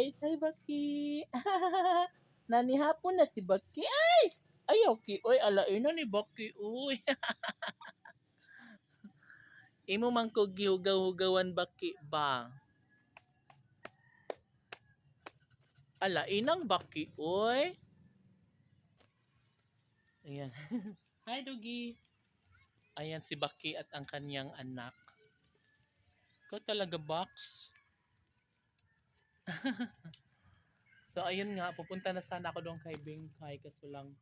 guys. Hi, Baki. Nanihapon na si Baki. Ay! Ay, okay. Uy, alain na ni Baki. Uy. Imo man ko gihugaw-hugawan Baki ba? Alain ang Baki. Uy. Ayan. Hi, Dugi. Ayan si Baki at ang kanyang anak. Ikaw talaga, Box. so, ayun nga. Pupunta na sana ako doon kay Bingkay. Kaso lang,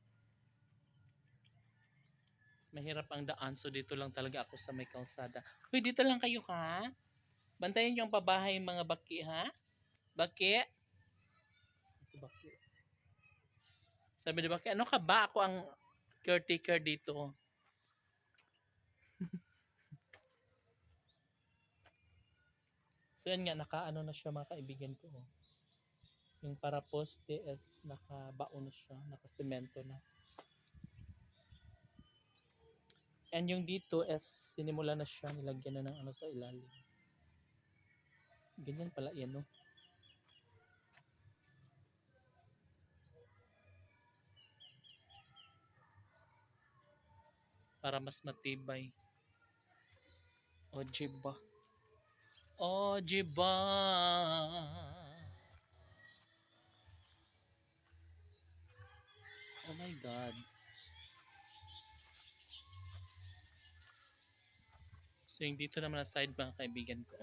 mahirap ang daan. So, dito lang talaga ako sa may kalsada. Uy, dito lang kayo, ha? Bantayan niyo ang pabahay mga Baki, ha? Baki? Baki. Sabi ni Baki, ano ka ba? Ako ang caretaker dito. So yan nga, naka-ano na siya mga kaibigan ko. oh. Yung para poste is nakabaon na siya, nakasemento na. And yung dito is sinimula na siya, nilagyan na ng ano sa ilalim. Ganyan pala yan, no? Para mas matibay. O, jiba. O, jiba. Oh my God. So, yung dito naman na side mga kaibigan ko.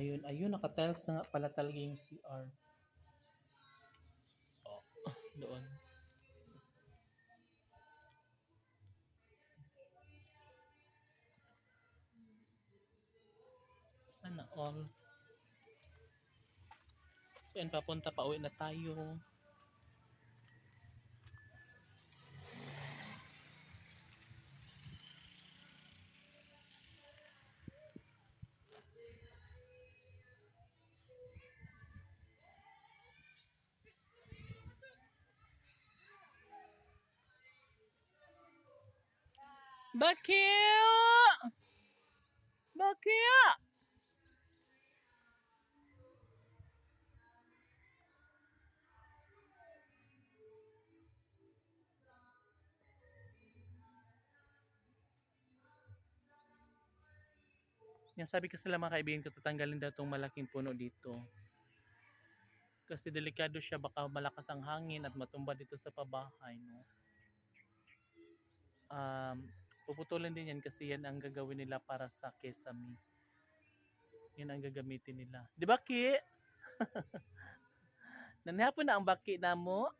Ayun, ayun, naka-tiles na nga pala talaga yung CR. Oh, doon. Sana all. So, yun, papunta pa uwi na tayo. Bakit? Bakit? Yan sabi ko sa mga kaibigan ko, tatanggalin daw itong malaking puno dito. Kasi delikado siya, baka malakas ang hangin at matumba dito sa pabahay. No? Um, puputulin din yan kasi yan ang gagawin nila para sa kesame. Yan ang gagamitin nila. Di ba, Ki? Nanihapon na ang baki na mo.